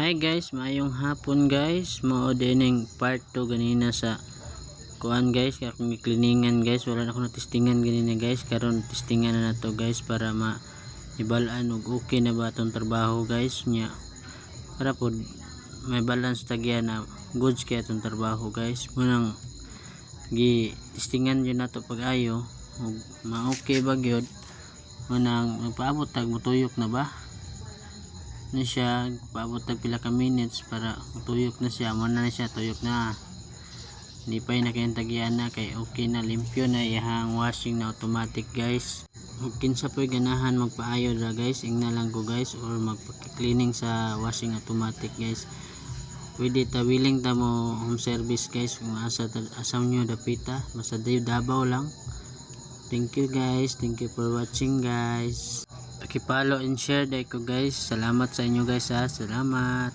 Hi guys, maayong hapon guys. Mao dining part 2 ganina sa kuan guys, kaya kung kliningan guys, wala na ako natistingan ganina guys. Karon tistingan na nato guys para ma ibalaan og okay na ba atong trabaho guys nya. Para pod may balance tagya na goods kaya atong trabaho guys. Munang gi tistingan yun nato pag-ayo ug ma-okay ba gyud manang magpaabot tag mutuyok na ba na siya paabot tag pila ka minutes para tuyok na siya. Mo na siya tuyok na. Hindi pa yun nakayang na kay okay na limpyo na ihang washing na automatic guys. Ug kinsa po'y ganahan magpaayo ra guys. Ingna lang ko guys or magpa-cleaning sa washing automatic guys. Pwede ta willing ta mo home service guys. Kung asa asam nyo dapita basta Davao lang. Thank you guys. Thank you for watching guys Pakipollow and share dai ko guys. Salamat sa inyo guys ha. Salamat.